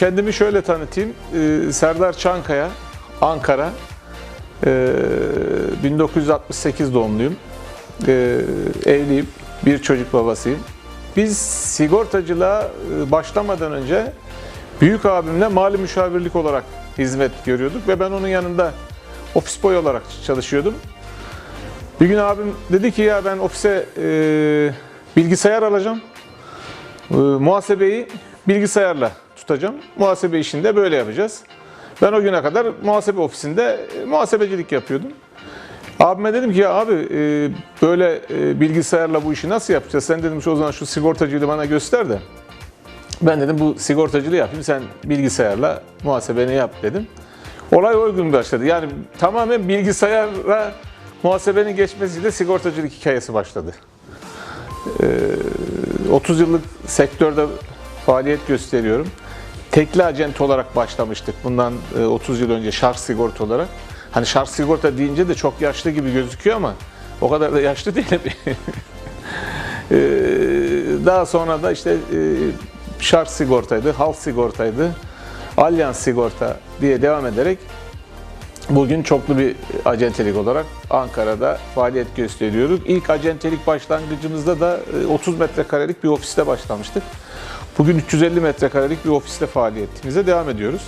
kendimi şöyle tanıtayım. Ee, Serdar Çankaya, Ankara. Ee, 1968 doğumluyum. Ee, evliyim, bir çocuk babasıyım. Biz sigortacılığa e, başlamadan önce büyük abimle mali müşavirlik olarak hizmet görüyorduk ve ben onun yanında ofis boy olarak çalışıyordum. Bir gün abim dedi ki ya ben ofise e, bilgisayar alacağım. E, muhasebeyi bilgisayarla tutacağım. Muhasebe işini de böyle yapacağız. Ben o güne kadar muhasebe ofisinde e, muhasebecilik yapıyordum. Abime dedim ki ya abi e, böyle e, bilgisayarla bu işi nasıl yapacağız? Sen dedim şu o zaman şu sigortacılığı bana göster de. Ben dedim bu sigortacılığı yapayım sen bilgisayarla muhasebeni yap dedim. Olay o gün başladı. Yani tamamen bilgisayarla muhasebenin geçmesiyle sigortacılık hikayesi başladı. Ee, 30 yıllık sektörde faaliyet gösteriyorum. Tekli acent olarak başlamıştık bundan e, 30 yıl önce şarj sigorta olarak. Hani şarj sigorta deyince de çok yaşlı gibi gözüküyor ama o kadar da yaşlı değilim. Ee, Daha sonra da işte e, şarj sigortaydı, halk sigortaydı, alyans sigorta diye devam ederek bugün çoklu bir acentelik olarak Ankara'da faaliyet gösteriyoruz. İlk acentelik başlangıcımızda da e, 30 metrekarelik bir ofiste başlamıştık. Bugün 350 metrekarelik bir ofiste faaliyetimize devam ediyoruz.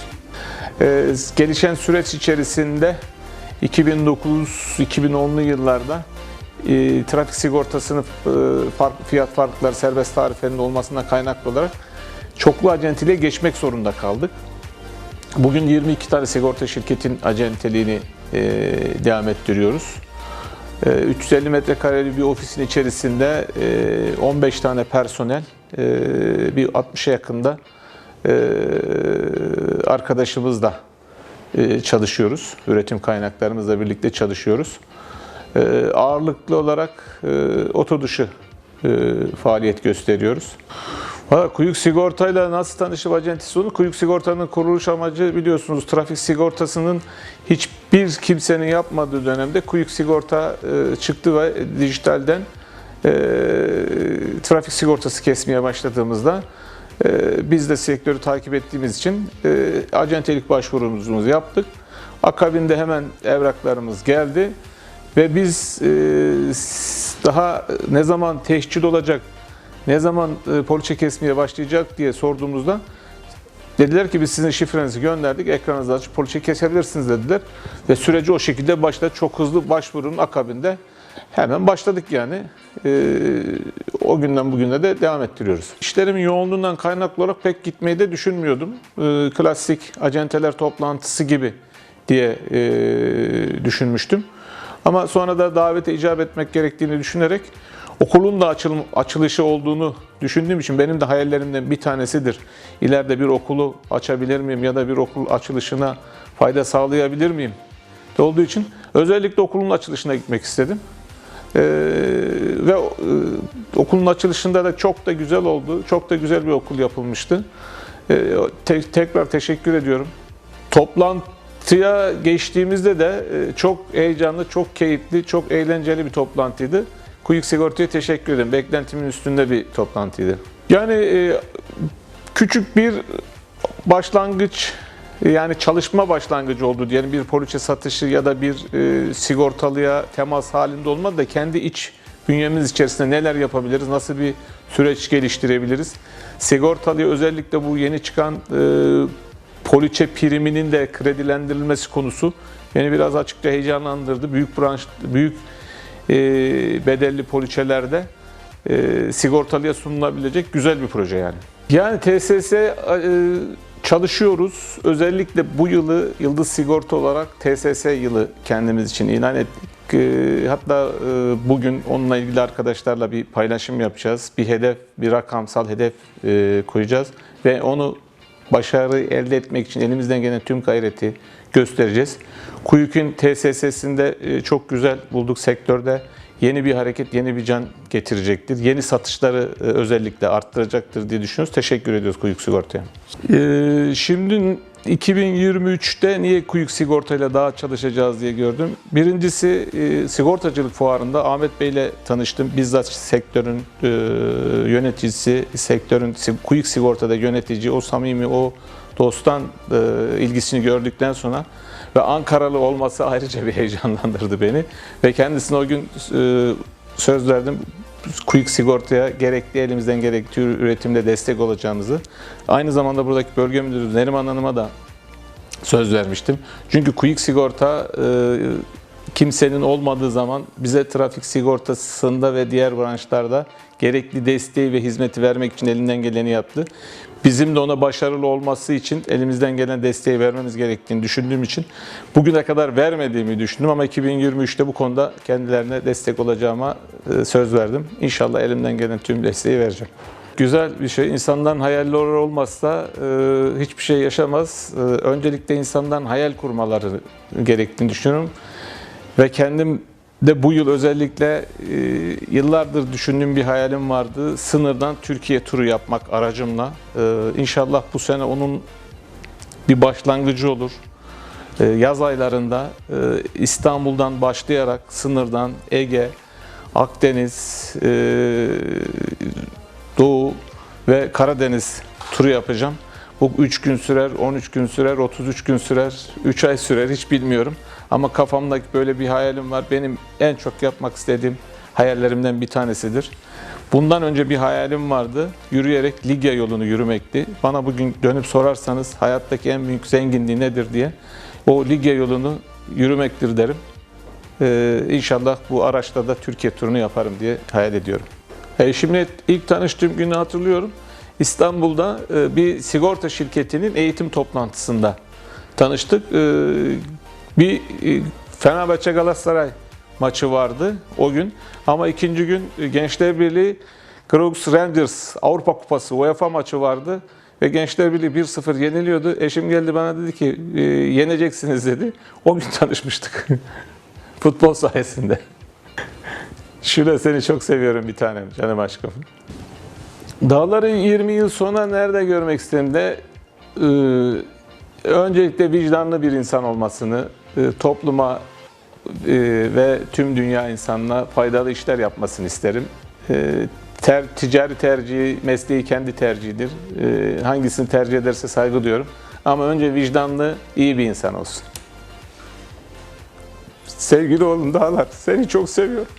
Ee, Gelişen süreç içerisinde 2009-2010'lu yıllarda e, trafik sigortasını e, farklı fiyat farkları serbest tarifelinde olmasından kaynaklı olarak çoklu acenteliğe geçmek zorunda kaldık. Bugün 22 tane sigorta şirketin acenteliğini e, devam ettiriyoruz. E, 350 metrekareli bir ofisin içerisinde e, 15 tane personel, e, bir 60'a yakında e, arkadaşımızla e, çalışıyoruz. Üretim kaynaklarımızla birlikte çalışıyoruz. E, ağırlıklı olarak e, otodışı e, faaliyet gösteriyoruz. Valla Kuyuk Sigorta'yla nasıl tanışıp acentisi oldu? Kuyuk Sigorta'nın kuruluş amacı biliyorsunuz trafik sigortasının hiçbir kimsenin yapmadığı dönemde Kuyuk Sigorta e, çıktı ve dijitalden e, trafik sigortası kesmeye başladığımızda e, biz de sektörü takip ettiğimiz için acentelik başvurumuzu yaptık. Akabinde hemen evraklarımız geldi ve biz daha ne zaman teşkil olacak, ne zaman e, poliçe kesmeye başlayacak diye sorduğumuzda dediler ki biz sizin şifrenizi gönderdik, ekranınızı açıp poliçe kesebilirsiniz dediler. Ve süreci o şekilde başladı. Çok hızlı başvurunun akabinde hemen başladık yani. E, o günden bugüne de devam ettiriyoruz. İşlerimin yoğunluğundan kaynaklı olarak pek gitmeyi de düşünmüyordum. E, klasik acenteler toplantısı gibi diye düşünmüştüm. Ama sonra da davete icap etmek gerektiğini düşünerek okulun da açıl, açılışı olduğunu düşündüğüm için benim de hayallerimden bir tanesidir. İleride bir okulu açabilir miyim ya da bir okul açılışına fayda sağlayabilir miyim? Olduğu için özellikle okulun açılışına gitmek istedim. Ee, ve e, okulun açılışında da çok da güzel oldu. Çok da güzel bir okul yapılmıştı. Ee, te- tekrar teşekkür ediyorum. Toplantıya geçtiğimizde de e, çok heyecanlı, çok keyifli, çok eğlenceli bir toplantıydı. Kuyuk Sigorta'ya teşekkür ederim. Beklentimin üstünde bir toplantıydı. Yani e, küçük bir başlangıç yani çalışma başlangıcı oldu diyelim bir poliçe satışı ya da bir e, sigortalıya temas halinde olmadı da kendi iç bünyemiz içerisinde neler yapabiliriz, nasıl bir süreç geliştirebiliriz. Sigortalıya özellikle bu yeni çıkan e, poliçe priminin de kredilendirilmesi konusu beni biraz açıkça heyecanlandırdı. Büyük branş, büyük e, bedelli poliçelerde e, sigortalıya sunulabilecek güzel bir proje yani. Yani TSS e, çalışıyoruz. Özellikle bu yılı Yıldız Sigorta olarak TSS yılı kendimiz için ilan ettik. E, Hatta bugün onunla ilgili arkadaşlarla bir paylaşım yapacağız. Bir hedef, bir rakamsal hedef koyacağız ve onu başarı elde etmek için elimizden gelen tüm gayreti göstereceğiz. Kuyuk'un TSS'sinde e, çok güzel bulduk sektörde. Yeni bir hareket, yeni bir can getirecektir. Yeni satışları e, özellikle arttıracaktır diye düşünüyoruz. Teşekkür ediyoruz Kuyuk Sigorta'ya. Ee, Şimdi 2023'te niye Kuyuk Sigorta ile daha çalışacağız diye gördüm. Birincisi e, sigortacılık fuarında Ahmet Bey ile tanıştım. Bizzat sektörün e, yöneticisi, sektörün Kuyuk Sigorta'da yönetici, o samimi, o dosttan e, ilgisini gördükten sonra ve Ankaralı olması ayrıca bir heyecanlandırdı beni. Ve kendisine o gün söz verdim. Quick Sigorta'ya gerekli elimizden gerektiği üretimde destek olacağımızı. Aynı zamanda buradaki bölge müdürü Neriman Hanım'a da söz vermiştim. Çünkü Quick Sigorta e, kimsenin olmadığı zaman bize trafik sigortasında ve diğer branşlarda gerekli desteği ve hizmeti vermek için elinden geleni yaptı. Bizim de ona başarılı olması için elimizden gelen desteği vermemiz gerektiğini düşündüğüm için bugüne kadar vermediğimi düşündüm ama 2023'te bu konuda kendilerine destek olacağıma e, söz verdim. İnşallah elimden gelen tüm desteği vereceğim. Güzel bir şey. İnsandan hayalleri olmazsa e, hiçbir şey yaşamaz. E, öncelikle insandan hayal kurmaları gerektiğini düşünüyorum. Ve kendim de bu yıl özellikle e, yıllardır düşündüğüm bir hayalim vardı. Sınırdan Türkiye turu yapmak aracımla. E, inşallah bu sene onun bir başlangıcı olur. E, yaz aylarında e, İstanbul'dan başlayarak sınırdan Ege, Akdeniz, e, Doğu ve Karadeniz turu yapacağım. Bu 3 gün sürer, 13 gün sürer, 33 gün sürer, 3 ay sürer hiç bilmiyorum. Ama kafamdaki böyle bir hayalim var. Benim en çok yapmak istediğim hayallerimden bir tanesidir. Bundan önce bir hayalim vardı. Yürüyerek Ligya yolunu yürümekti. Bana bugün dönüp sorarsanız hayattaki en büyük zenginliği nedir diye o Ligya yolunu yürümektir derim. Ee, inşallah bu araçla da Türkiye turunu yaparım diye hayal ediyorum. Eşimle ilk tanıştığım günü hatırlıyorum. İstanbul'da e, bir sigorta şirketinin eğitim toplantısında tanıştık. Bir e, Fenerbahçe Galatasaray maçı vardı o gün. Ama ikinci gün e, Gençler Birliği Crux Rangers Avrupa Kupası UEFA maçı vardı. Ve Gençler Birliği 1-0 yeniliyordu. Eşim geldi bana dedi ki "E, yeneceksiniz dedi. O gün tanışmıştık. Futbol sayesinde. Şule seni çok seviyorum bir tanem canım aşkım. Dağları 20 yıl sonra nerede görmek istediğimde e, öncelikle vicdanlı bir insan olmasını, topluma e, ve tüm dünya insanına faydalı işler yapmasını isterim. E, ter, ticari tercihi, mesleği kendi tercihidir. E, hangisini tercih ederse saygı duyuyorum. Ama önce vicdanlı, iyi bir insan olsun. Sevgili oğlum Dağlar, seni çok seviyorum.